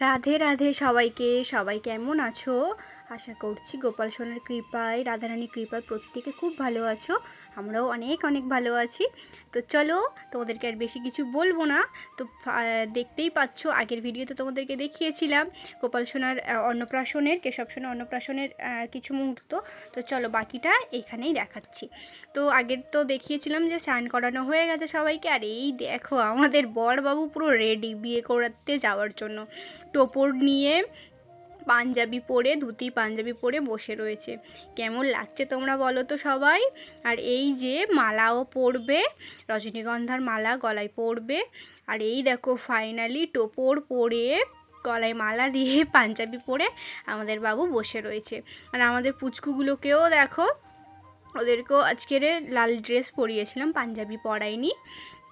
রাধে রাধে সবাইকে। সবাই কেমন আছো? আশা করছি গোপাল সোনার কৃপায়, রাধারানীর কৃপায় প্রত্যেকে খুব ভালো আছো। আমরাও অনেক অনেক ভালো আছি। তো চলো, তোমাদেরকে আর বেশি কিছু বলব না। তো দেখতেই পাচ্ছ, আগের ভিডিওতে তোমাদেরকে দেখিয়েছিলাম গোপাল সোনার অন্নপ্রাশনের, কেশব সোনার অন্নপ্রাশনের কিছু মুহূর্ত। তো চলো, বাকিটা এখানেই দেখাচ্ছি। তো আগের তো দেখিয়েছিলাম যে স্নান করানো হয়ে গেছে সবাইকে। আর এই দেখো, আমাদের বরবাবু পুরো রেডি বিয়ে করাতে যাওয়ার জন্য। টোপর নিয়ে পাঞ্জাবি পরে, ধুতি পাঞ্জাবি পরে বসে রয়েছে। কেমন লাগছে তোমরা বলো তো সবাই? আর এই যে মালাও পরবে, রজনীগন্ধার মালা গলায় পরবে। আর এই দেখো ফাইনালি টোপর পরে, গলায় মালা দিয়ে পাঞ্জাবি পরে আমাদের বাবু বসে রয়েছে। আর আমাদের পুচকুগুলোকেও দেখো, ওদেরকেও আজকের লাল ড্রেস পরিয়েছিলাম, পাঞ্জাবি পরাইনি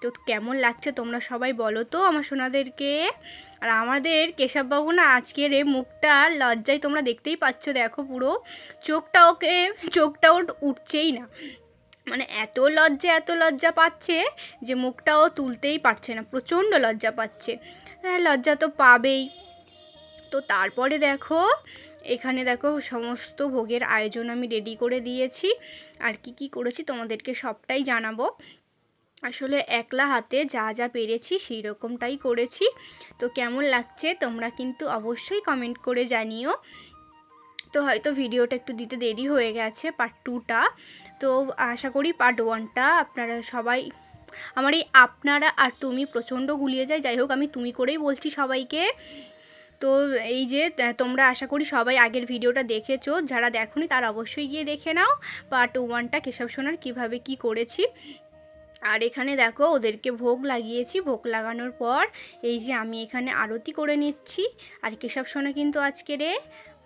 তো কেমন লাগছে তোমরা সবাই বলো তো আমার সোনাদেরকে। আর আমাদের কেশববাবু না আজকের এ মুখটা লজ্জায় তোমরা দেখতেই পাচ্ছ, দেখো পুরো। চোখটা ওকে, চোখটা ওর উঠছেই না। মানে এত লজ্জা এত লজ্জা পাচ্ছে যে মুখটাও তুলতেই পারছে না, প্রচণ্ড লজ্জা পাচ্ছে। হ্যাঁ লজ্জা তো পাবেই। তো তারপরে দেখো, এখানে দেখো সমস্ত ভোগের আয়োজন আমি রেডি করে দিয়েছি। আর কি কি করেছি তোমাদেরকে সবটাই জানাব। আসলে একলা হাতে যা যা পেরেছি সেই রকমটাই করেছি। তো কেমন লাগছে তোমরা কিন্তু অবশ্যই কমেন্ট করে জানিও। তো হয়তো ভিডিওটা একটু দিতে দেরি হয়ে গেছে পার্ট টুটা তো আশা করি পার্ট ওয়ানটা আপনারা সবাই, আমার এই আপনারা আর তুমি প্রচণ্ড গুলিয়ে যায়। যাই হোক, আমি তুমি করেই বলছি সবাইকে। তো এই যে তোমরা আশা করি সবাই আগের ভিডিওটা দেখেছ। যারা দেখোনি তারা অবশ্যই গিয়ে দেখে নাও। পার্ট ওয়ানটা কেশব সোনার কীভাবে কি করেছি। আর এখানে দেখো ওদেরকে ভোগ লাগিয়েছি। ভোগ লাগানোর পর এই যে আমি এখানে আরতি করে নিচ্ছি। আর কেশব সোনা কিন্তু আজকে রে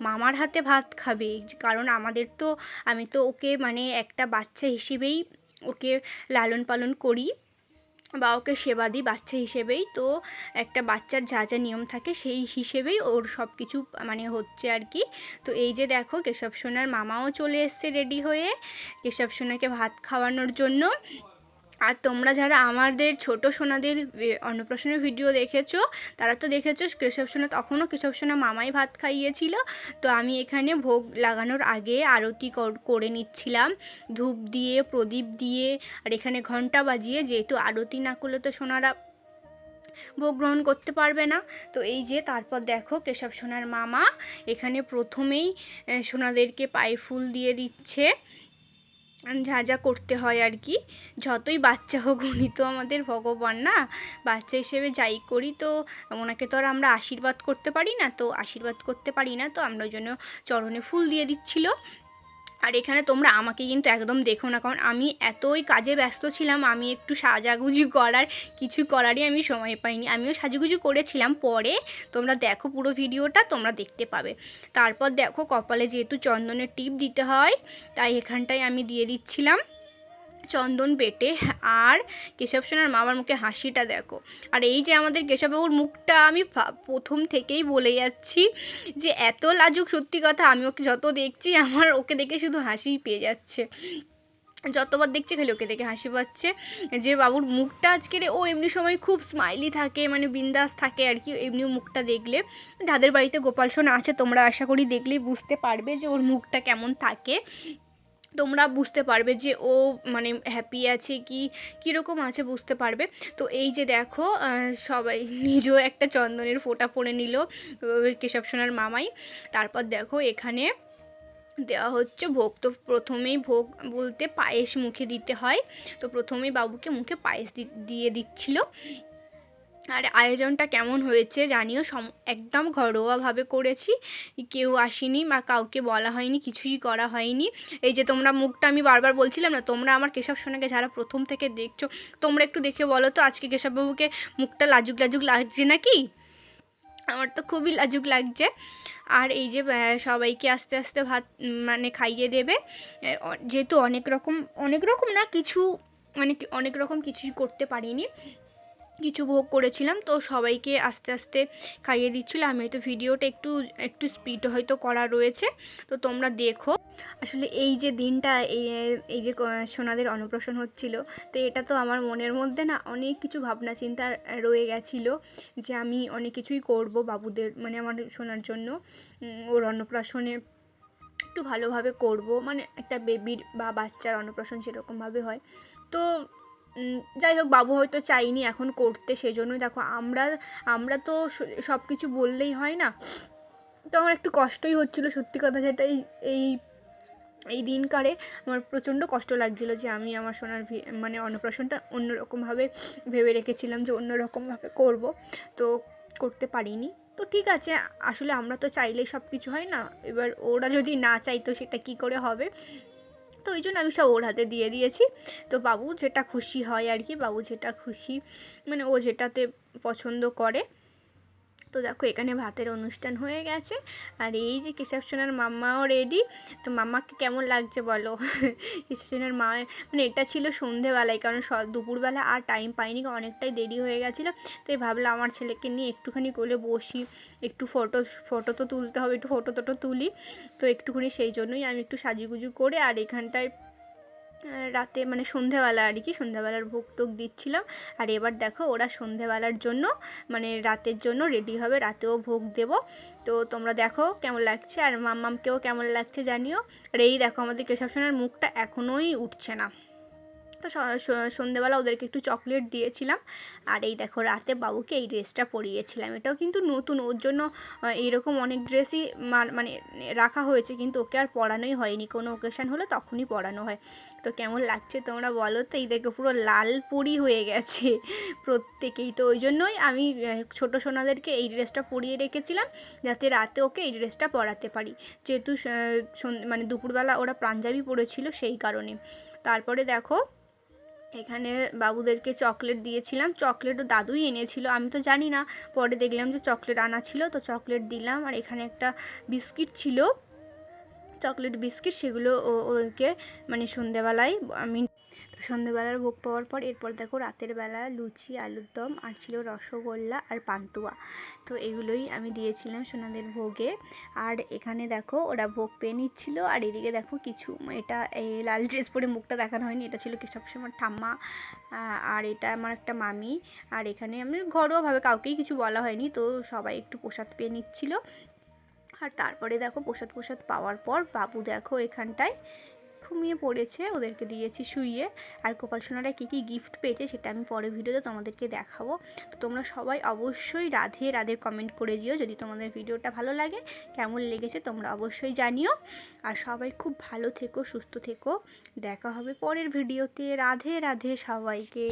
মামার হাতে ভাত খাবে। কারণ আমাদের তো, আমি তো ওকে মানে একটা বাচ্চা হিসেবেই ওকে লালন পালন করি বা ওকে সেবা দিই বাচ্চা হিসেবেই। তো একটা বাচ্চার যা যা নিয়ম থাকে সেই হিসেবেই ওর সব কিছু মানে হচ্ছে আর কি। তো এই যে দেখো কেশব সোনার মামাও চলে এসছে রেডি হয়ে। কেশব সোনাকে ভাত খাওয়ানোর জন্য। আর তোমরা যারা আমাদের ছোট সোনাদের অন্নপ্রাশনের ভিডিও দেখেছ, তারা তো দেখেছ কেশব সোনা তখনও কেশব সোনা মামাই ভাত খাইয়েছিল। তো আমি এখানে ভোগ লাগানোর আগে আরতি কর- নিচ্ছিলাম। ধূপ দিয়ে, প্রদীপ দিয়ে, আর এখানে ঘণ্টা বাজিয়ে যেহেতু আরতি না করলে তো সোনারা ভোগ গ্রহণ করতে পারবে না। তো এই যে তারপর দেখো কেশব সোনার মামা এখানে প্রথমেই সোনাদেরকে পায়ে ফুল দিয়ে দিচ্ছে। যা যা করতে হয় আর কি। যতই বাচ্চা হোক, উনি তো আমাদের ভগবান না। বাচ্চা হিসেবে যাই করি তো ওনাকে তো আর আমরা আশীর্বাদ করতে পারি না। তো আশীর্বাদ করতে পারি না, তো আমরা ওই জন্য চরণে ফুল দিয়ে দিচ্ছিল। আর এখানে তোমরা আমাকে কিন্তু একদম দেখো না, কারণ আমি এতই কাজে ব্যস্ত ছিলাম, আমি একটু সাজাগুজি করার, কিছু করারই আমি সময় পাইনি। আমিও সাজুগুজু করেছিলাম পরে, তোমরা দেখো পুরো ভিডিওটা, তোমরা দেখতে পাবে। তারপর দেখো কপালে যেহেতু চন্দনের টিপ দিতে হয়, তাই এখানটায় আমি দিয়ে দিচ্ছিলাম। চন্দন পেটে, আর কেশব সোনার মামার মুখে হাসিটা দেখো। আর এই যে আমাদের কেশববাবুর মুখটা, আমি প্রথম থেকেই বলে যাচ্ছি যে এত লাজুক সত্যি কথা, আমি ওকে যত দেখছি, আমার ওকে দেখে শুধু হাসিই পেয়ে যাচ্ছে। যতবার দেখছি খালি ওকে দেখে হাসি পাচ্ছে। যে বাবুর মুখটা আজকের ও এমনি সময় খুব স্মাইলি থাকে মানে বিন্দাস থাকে আর কি এমনি মুখটা দেখলে। যাদের বাড়িতে গোপাল সোনা আছে, তোমরা আশা করি দেখলেই বুঝতে পারবে যে ওর মুখটা কেমন থাকে। তোমরা বুঝতে পারবে যে ও মানে হ্যাপি আছে কি, কীরকম আছে বুঝতে পারবে। তো এই যে দেখো সবাই নিজেও একটা চন্দনের ফোঁটা পরে নিল কেশব সোনার মামাই। তারপর দেখো এখানে দেওয়া হচ্ছে ভোগ। তো প্রথমেই ভোগ বলতে পায়েস মুখে দিতে হয়। তো প্রথমেই বাবুকে মুখে পায়েস দিয়ে দিচ্ছিল। আর আয়োজনটা কেমন হয়েছে জানিও, সম, একদম ঘরোয়াভাবে করেছি। কেউ আসেনি বা কাউকে বলা হয়নি, কিছুই করা হয়নি। এই যে তোমরা মুখটা আমি বারবার বলছিলাম না, তোমরা আমার কেশব সোনাকে যারা প্রথম থেকে দেখছ, তোমরা একটু দেখে বলো তো, আজকে কেশববাবুকে মুখটা লাজুক লাজুক লাগছে নাকি? আমার তো খুবই লাজুক লাগছে। আর এই যে সবাইকে আস্তে আস্তে ভাত মানে খাইয়ে দেবে। যেহেতু অনেক রকম অনেক রকম না, কিছু মানে অনেক রকম কিছুই করতে পারিনি। কিছু ভোগ করেছিলাম, তো সবাইকে আস্তে আস্তে খাইয়ে দিচ্ছিল। আমি হয়তো ভিডিওটা একটু একটু স্পিড হয়তো করা রয়েছে, তো তোমরা দেখো। আসলে এই যে দিনটা এই এই যে সোনাদের অন্নপ্রাশন হচ্ছিল, তো এটা তো আমার মনের মধ্যে না অনেক কিছু ভাবনা চিন্তা রয়ে গেছিল যে আমি অনেক কিছুই করব বাবুদের মানে আমার সোনার জন্য। ওর অন্নপ্রাশনে একটু ভালোভাবে করব মানে একটা বেবির বা বাচ্চার অন্নপ্রাশন সেরকমভাবে হয়। তো যাই হোক, বাবু হয়তো চাইনি এখন করতে সেই জন্যই দেখো, আমরা আমরা তো সব কিছু বললেই হয় না। তো আমার একটু কষ্টই হচ্ছিল, সত্যি কথা যেটা এই এই এই দিনকারে আমার প্রচণ্ড কষ্ট লাগছিল যে আমি আমার সোনার মানে অন্নপ্রাশনটা অন্যরকমভাবে ভেবে রেখেছিলাম যে অন্যরকমভাবে করব। তো করতে পারিনি। তো ঠিক আছে, আসলে আমরা তো চাইলেই সব কিছু হয় না। এবার ওরা যদি না চাইতো সেটা কি করে হবে? তো ওই জন্য আমি সব ওর হাতে দিয়ে দিয়েছি। তো বাবু যেটা খুশি হয় আর কি, বাবু যেটা খুশি মানে ও যেটাতে পছন্দ করে। তো দেখো এখানে ভাতের অনুষ্ঠান হয়ে গেছে। আর এই যে কেশব সোনার মাম্মাও রেডি তো মাম্মাকে কেমন লাগছে বলো? কেশব সোনার মা মানে এটা ছিল সন্ধেবেলায়, কারণ দুপুরবেলা আর টাইম পাইনি, অনেকটাই দেরি হয়ে গেছিল। তাই ভাবলাম আমার ছেলেকে নিয়ে একটুখানি কোলে বসি, একটু ফটো ফটো তো তুলতে হবে, একটু ফটো টটো তুলি। তো একটুখানি সেই জন্যই আমি একটু সাজুগুজু করে আর এখানটায় রাতে মানে সন্ধেবেলা আর কি, সন্ধেবেলার ভোগ টোক দিচ্ছিলাম। আর এবার দেখো ওরা সন্ধেবেলার জন্য মানে রাতের জন্য রেডি হবে, রাতেও ভোগ দেব। তো তোমরা দেখো কেমন লাগছে, আর মাম্মামকেও কেমন লাগছে জানিও। আর এই দেখো আমাদের কেশব মুখটা এখনোই উঠছে না। তো সন্ধেবেলা ওদেরকে একটু চকলেট দিয়েছিলাম। আর এই দেখো রাতে বাবুকে এই ড্রেসটা পরিয়েছিলাম। এটাও কিন্তু নতুন, ওর জন্য এইরকম অনেক ড্রেসই মানে রাখা হয়েছে, কিন্তু ওকে আর পরানোই হয়নি। কোনো ওকেশান হলে তখনই পরানো হয়। তো কেমন লাগছে তোমরা বলো তো? এই দেখো পুরো লাল পুরি হয়ে গেছে প্রত্যেকেই। তো ওই জন্যই আমি ছোটো সোনাদেরকে এই ড্রেসটা পরিয়ে রেখেছিলাম, যাতে রাতে ওকে এই ড্রেসটা পরাতে পারি। যেহেতু মানে দুপুরবেলা ওরা পাঞ্জাবি পরেছিল সেই কারণে। তারপরে দেখো এখানে বাবুদেরকে চকলেট দিয়েছিলাম। চকলেটও দাদুই এনেছিল। আমি তো জানি না। পরে দেখলাম যে চকলেট আনা ছিল, তো চকলেট দিলাম। আর এখানে একটা বিস্কিট ছিল। চকলেট বিস্কিট সেগুলো ওদেরকে মানে সন্ধেবেলায় আমি সন্ধেবেলার ভোগ পাওয়ার পর এরপর দেখো রাতের বেলা লুচি, আলুর দম, আর ছিল রসগোল্লা আর পান্তুয়া। তো এগুলোই আমি দিয়েছিলাম সোনাদের ভোগে। আর এখানে দেখো ওরা ভোগ পেয়ে নিচ্ছিল, আর এদিকে দেখো কিছু, এটা এই লাল ড্রেস পরে মুখটা দেখানো হয়নি, এটা ছিল কেশব আমার ঠাম্মা আর এটা আমার একটা মামি। আর এখানে আমি ঘরোয়াভাবে কাউকেই কিছু বলা হয়নি, তো সবাই একটু প্রসাদ পেয়ে নিচ্ছিল। আর তারপরে দেখো প্রসাদ প্রসাদ পাওয়ার পর বাবু দেখো এখানটায় ঘুমিয়ে পড়েছে, ওদেরকে দিয়েছি শুইয়ে। আর গোপাল সোনারা কী কী গিফট পেয়েছে সেটা আমি পরে ভিডিওতে তোমাদেরকে দেখাবো। তো তোমরা সবাই অবশ্যই রাধে রাধে কমেন্ট করে দিও যদি তোমাদের ভিডিওটা ভালো লাগে, কেমন লেগেছে তোমরা অবশ্যই জানিও। আর সবাই খুব ভালো থেকো, সুস্থ থেকো। দেখা হবে পরের ভিডিওতে রাধে রাধে সবাইকে।